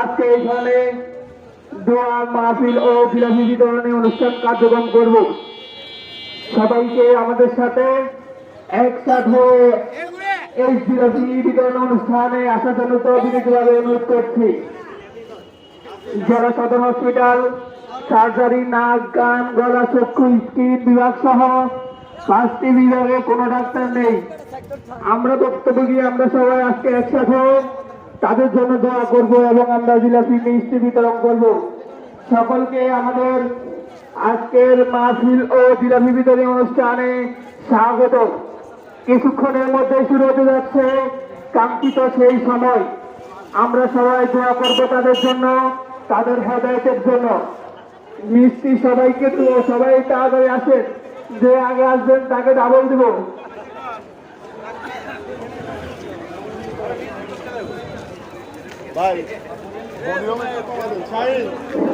আজকে এখানে দোয়া, মাহফিল ও জিলাপি বিতরণী অনুষ্ঠান কার্যক্রম করব। সবাইকে আমাদের সাথে একসাথে এই জিলাপি বিতরণ অনুষ্ঠানে আসার জন্য তো বিনীতভাবে অনুরোধ করছি। জেলা সদর হসপিটাল, সার্জারি, নাক গান গলা, চক্ষু, স্কিন বিভাগ সহ পাঁচটি বিভাগে কোনো ডাক্তার নেই। আমরা বক্তব্য দিয়ে আমরা সবাই আজকে একসাথে তাদের জন্য দোয়া করব এবং আমরা জিলাপি মিষ্টি বিতরণ করব। সকলকে আমাদের আজকের মাহফিল ও জিলাপি বিতরণী অনুষ্ঠানে স্বাগত। কিছুক্ষণের মধ্যে শুরু হতে যাচ্ছে কাঙ্ক্ষিত সেই সময়। আমরা সবাই দোয়া করব তাদের জন্য, তাদের হেদায়তের জন্য। মিষ্টি সবাইকে তো সবাই তাড়াতাড়ি আসেন। যে আগে আসবেন তাকে ডাবল দিব। 拜，朋友，加 podium.